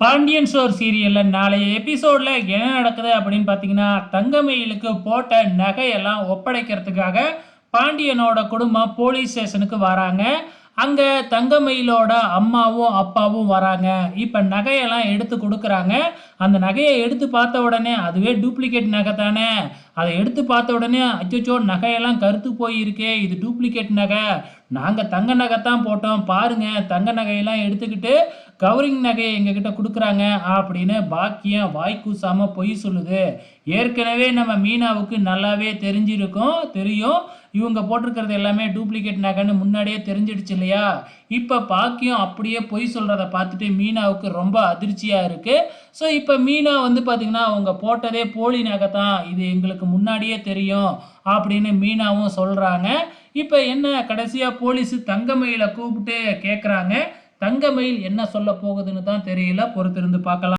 Pandian store சீரியலில் நாளைய எபிசோடில் என்ன நடக்குது அப்படின்னு பார்த்தீங்கன்னா தங்கமயிலுக்கு போட்ட நகையெல்லாம் ஒப்படைக்கிறதுக்காக பாண்டியனோட குடும்பம் போலீஸ் ஸ்டேஷனுக்கு வராங்க. அங்கே தங்கமயிலோட அம்மாவும் அப்பாவும் வராங்க. இப்போ நகையெல்லாம் எடுத்து கொடுக்குறாங்க. அந்த நகையை எடுத்து பார்த்த உடனே அதுவே டூப்ளிகேட் நகை தானே. அதை எடுத்து பார்த்த உடனே அச்சோ நகையெல்லாம் கருத்து போயிருக்கே இது டூப்ளிகேட் நகை. நாங்கள் தங்க நகை தான் போட்டோம். பாருங்கள் தங்க நகையெல்லாம் எடுத்துக்கிட்டு கவரிங் நகையை எங்ககிட்ட கொடுக்குறாங்க அப்படின்னு பாக்கியம் வாய் கூசாமல் பொய் சொல்லுது. ஏற்கனவே நம்ம மீனாவுக்கு நல்லாவே தெரிஞ்சிருக்கும் தெரியும். இவங்க போட்டிருக்கிறது எல்லாமே டூப்ளிகேட் நகைன்னு முன்னாடியே தெரிஞ்சிடுச்சு இல்லையா? இப்போ பாக்கியம் அப்படியே பொய் சொல்கிறத பார்த்துட்டு மீனாவுக்கு ரொம்ப அதிர்ச்சியாக இருக்குது ஸோ இப்போ மீனா வந்து பார்த்திங்கன்னா அவங்க போட்டதே போலி நகை தான். இது எங்களுக்கு முன்னாடியே தெரியும் அப்படின்னு மீனாவும் சொல்கிறாங்க இப்போ என்ன கடைசியாக போலீஸு தங்கமயில கூப்பிட்டு கேட்குறாங்க தங்கமயில் என்ன சொல்ல போகுதுன்னு தான் தெரியல. பொறுத்திருந்து பார்க்கலாம்.